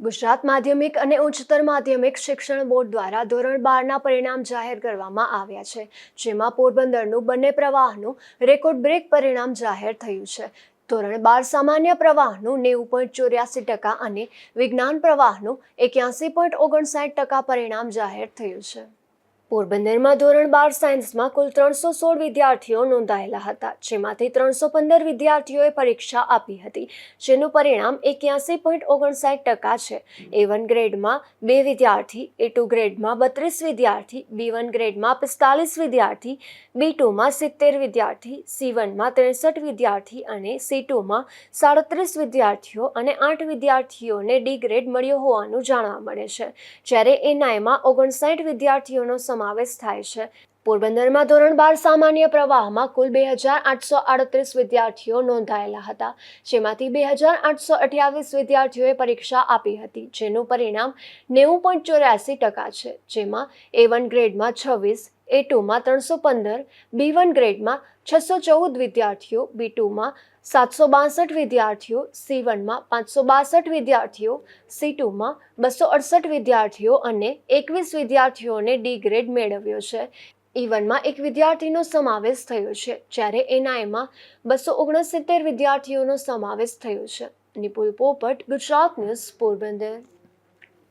ગુજરાત માધ્યમિક અને ઉચ્ચતર માધ્યમિક શિક્ષણ બોર્ડ દ્વારા ધોરણ બારના પરિણામ જાહેર કરવામાં આવ્યા છે, જેમાં પોરબંદરનું બંને પ્રવાહનું રેકોર્ડ બ્રેક પરિણામ જાહેર થયું છે. ધોરણ બાર સામાન્ય પ્રવાહનું નેવું પોઈન્ટ ચોર્યાસી ટકા અને વિજ્ઞાન પ્રવાહનું એક્યાસી પોઈન્ટ ઓગણસાઠ ટકા પરિણામ જાહેર થયું છે. પોરબંદરમાં ધોરણ બાર સાયન્સમાં કુલ ત્રણસો સોળ વિદ્યાર્થીઓ નોંધાયેલા હતા, જેમાંથી ત્રણસો પંદર વિદ્યાર્થીઓએ પરીક્ષા આપી હતી, જેનું પરિણામ એક્યાસી પોઈન્ટ ઓગણસાઠ ટકા છે. એ વન ગ્રેડમાં બે વિદ્યાર્થી, એ ટુ ગ્રેડમાં બત્રીસ વિદ્યાર્થી, બી વન ગ્રેડમાં પિસ્તાલીસ વિદ્યાર્થી, બી ટુમાં સિત્તેર વિદ્યાર્થી, સી વનમાં ત્રેસઠ વિદ્યાર્થી અને સી ટુમાં સાડત્રીસ વિદ્યાર્થીઓ અને આઠ વિદ્યાર્થીઓને ડી ગ્રેડ મળ્યો હોવાનું જાણવા મળે છે. જ્યારે એ નાયમાં ઓગણસાઠ વિદ્યાર્થીઓનો સમાવેશ થાય છે. પોરબંદરમાં ધોરણ બાર સામાન્ય પ્રવાહમાં કુલ બે હજાર આઠસો આડત્રીસ વિદ્યાર્થીઓ નોંધાયેલા હતા. જેમાંથી બે હજાર આઠસો અઠ્યાવીસ વિદ્યાર્થીઓએ પરીક્ષા આપી હતી, જેનું પરિણામ નેવું પોઈન્ટ ચોર્યાસી ટકા છે. જેમાં એ વન ગ્રેડમાં છવ્વીસ એ ટુમાં ત્રણસો પંદર બી વન ગ્રેડમાં છસો ચૌદ વિદ્યાર્થીઓ બી ટુમાં સાતસો બાસઠ વિદ્યાર્થીઓ સી વનમાં પાંચસો બાસઠ વિદ્યાર્થીઓ સી ટુમાં બસો અડસઠ વિદ્યાર્થીઓ અને એકવીસ વિદ્યાર્થીઓને ડી ગ્રેડ મેળવ્યો છે. ઇવનમાં એક વિદ્યાર્થીનો સમાવેશ થયો છે, જ્યારે એનઆઈમાં બસો ઓગણસિત્તેર વિદ્યાર્થીઓનો સમાવેશ થયો છે. નિપુલ પોપટ, ગુજરાત ન્યૂઝ, પોરબંદર.